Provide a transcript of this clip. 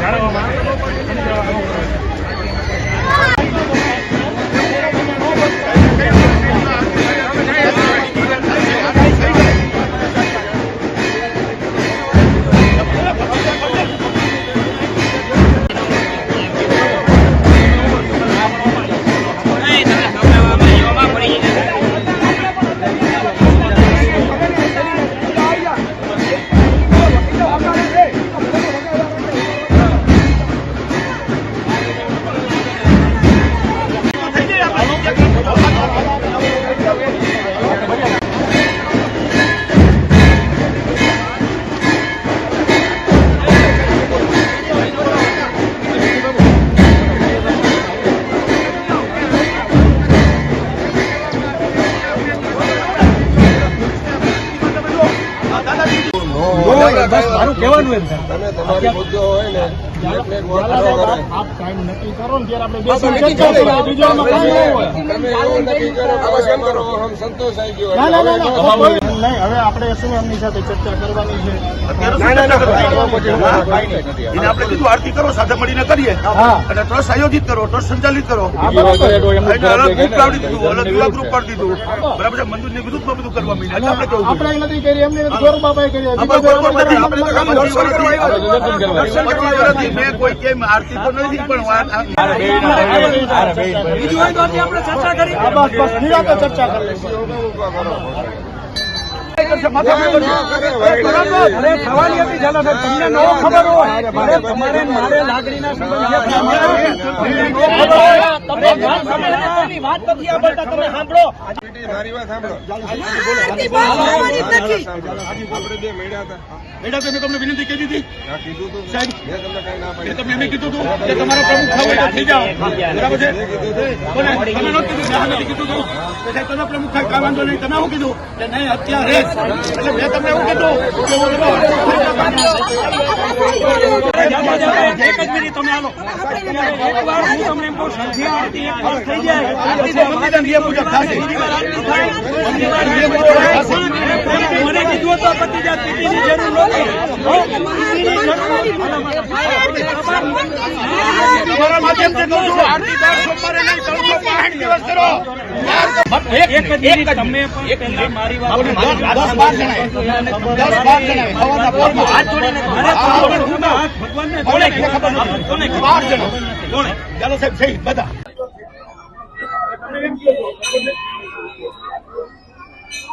જાળવવામાં બસ મારું કહેવાનું એમ તમે તમારો મુદ્દો હોય ને એટલે એક વખત લાલા કરો સાહેબ, કરે. આપ- આપ ટાઈમ નક્કી કરો ને ત્યારે આપણે બેસીને ચર્ચા કરીએ. બીજું આમાં કાંઈ ન હોય. તમે એવું નક્કી કરો કે હવે અમારો હમ સંતોષ આવી ગયો નહીં, હવે આપણે શું એમની સાથે ચર્ચા કરવાની છે આપણે કીધું આરતી કરો સાથે મળીને કરીએ અને ટ્રસ્ટ આયોજિત કરો ટ્રસ્ટ સંચાલિત કરો અલગ ગ્રુપ દીધું અલગ યુવા ગ્રુપ દીધું બરાબર છે મંદિરની વિરુદ્ધમાં બધું કરવા આપણે કેવું આપણે નથી કરી એમને બાબાએ કરી આપણે. મેં કોઈ કેમ આરતી તો નથી પણ વાત- બીજું હોય તો આપણે ચર્ચા કરી બસ બસ નિરાંતે ચર્ચા કરી મારે વાત. તમે તમને વિનંતી કરી હતી સાહેબ. તમને એમ કીધું હતું કે તમારા પ્રમુખ થઈ જાઓ બરાબર છે તમે કીધું કીધું તમે પ્રમુખ થાય કામ વાંધો નહીં તમે શું કીધું કે નહીં, અત્યારે. એટલે મેં હું એક જ મિનિટ તમને. મને કીધું હતું આ પતી જાય પીટીની જરૂર નહોતી હો, પીટીની જરૂર નહોતી. તમારા માધ્યમથી કહું છું આરતી દર સોમવારે નહીં ત્રણસો પાંસઠ દિવસ કરો સહી બધા